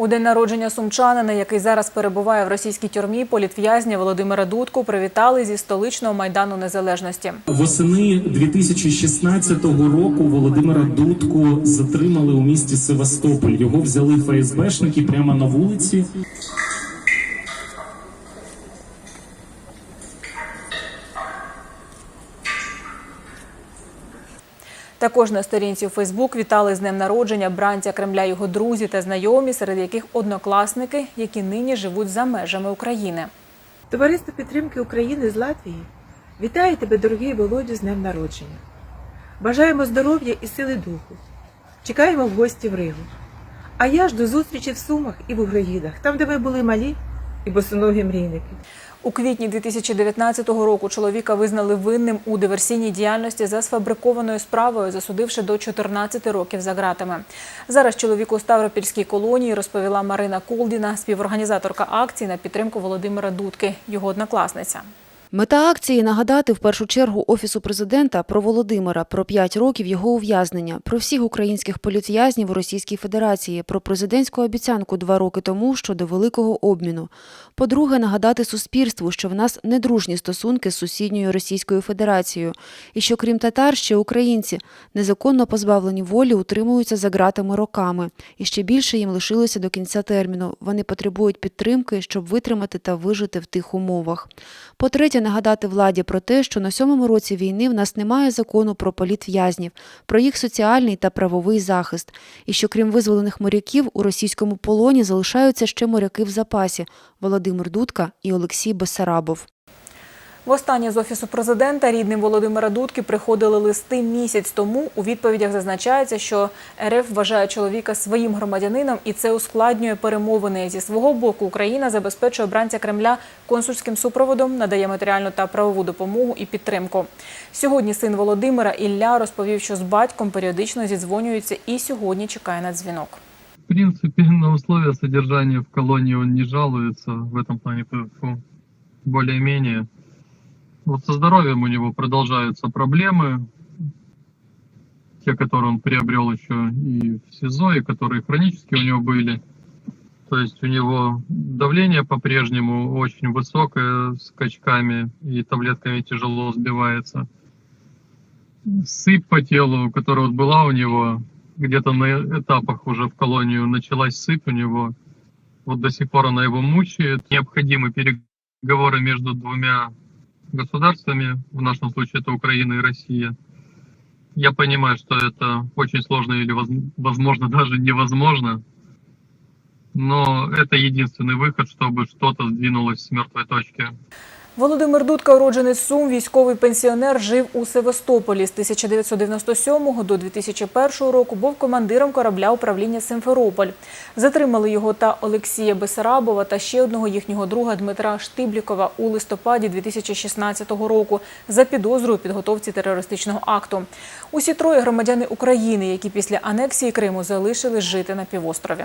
У день народження сумчанина, який зараз перебуває в російській тюрмі, політв'язня Володимира Дудку привітали зі столичного майдану незалежності. Восени 2016 року Володимира Дудку затримали у місті Севастополь. Його взяли ФСБшники прямо на вулиці. Також на сторінці у Фейсбук вітали з днем народження бранця Кремля його друзі та знайомі, серед яких однокласники, які нині живуть за межами України. Товариство підтримки України з Латвії вітає тебе, дорогий Володю, з днем народження. Бажаємо здоров'я і сили духу. Чекаємо в гості в Ригу. А я ж до зустрічі в Сумах і в Угроїдах, там, де ми були малі і босоногі мрійники. У квітні 2019 року чоловіка визнали винним у диверсійній діяльності за сфабрикованою справою, засудивши до 14 років за ґратами. Зараз чоловік у Ставропільській колонії розповіла Марина Колдіна, співорганізаторка акції на підтримку Володимира Дудки, його однокласниця. Мета акції нагадати в першу чергу офісу президента про Володимира, про 5 років його ув'язнення, про всіх українських політв'язнів у Російській Федерації, про президентську обіцянку два роки тому щодо великого обміну. По-друге, нагадати суспільству, що в нас недружні стосунки з сусідньою Російською Федерацією, і що крім татар, ще українці незаконно позбавлені волі утримуються за ґратами роками, і ще більше їм лишилося до кінця терміну. Вони потребують підтримки, щоб витримати та вижити в тих умовах. Нагадати владі про те, що на сьомому році війни в нас немає закону про політв'язнів, про їх соціальний та правовий захист, і що крім визволених моряків у російському полоні залишаються ще моряки в запасі Володимир Дудка і Олексій Бесарабов. Востаннє з офісу президента рідним Володимира Дудки приходили листи місяць тому. У відповідях зазначається, що РФ вважає чоловіка своїм громадянином, і це ускладнює перемовини. Зі свого боку Україна забезпечує бранця Кремля консульським супроводом, надає матеріальну та правову допомогу і підтримку. Сьогодні син Володимира Ілля розповів, що з батьком періодично зідзвонюються і сьогодні чекає на дзвінок. В принципе, на условия содержания в колонии он не жалуется. В плане фу, более-менее. Вот со здоровьем у него продолжаются проблемы. Те, которые он приобрел еще и в СИЗО, и которые хронически у него были. То есть у него давление по-прежнему очень высокое, с скачками, и таблетками тяжело сбивается. Сыпь по телу, которая вот была у него, где-то на этапах уже в колонию началась сыпь у него. Вот до сих пор она его мучает. Необходимы переговоры между двумя государствами, в нашем случае это Украина и Россия. Я понимаю, что это очень сложно или, воз- возможно, даже невозможно, но это единственный выход, чтобы что-то сдвинулось с мертвой точки. Володимир Дудка, уроджений Сум, військовий пенсіонер, жив у Севастополі з 1997 до 2001 року. Був командиром корабля управління Симферополь. Затримали його та Олексія Бесарабова та ще одного їхнього друга Дмитра Штиблікова у листопаді 2016 року за підозрою підготовці терористичного акту. Усі троє громадяни України, які після анексії Криму залишились жити на півострові.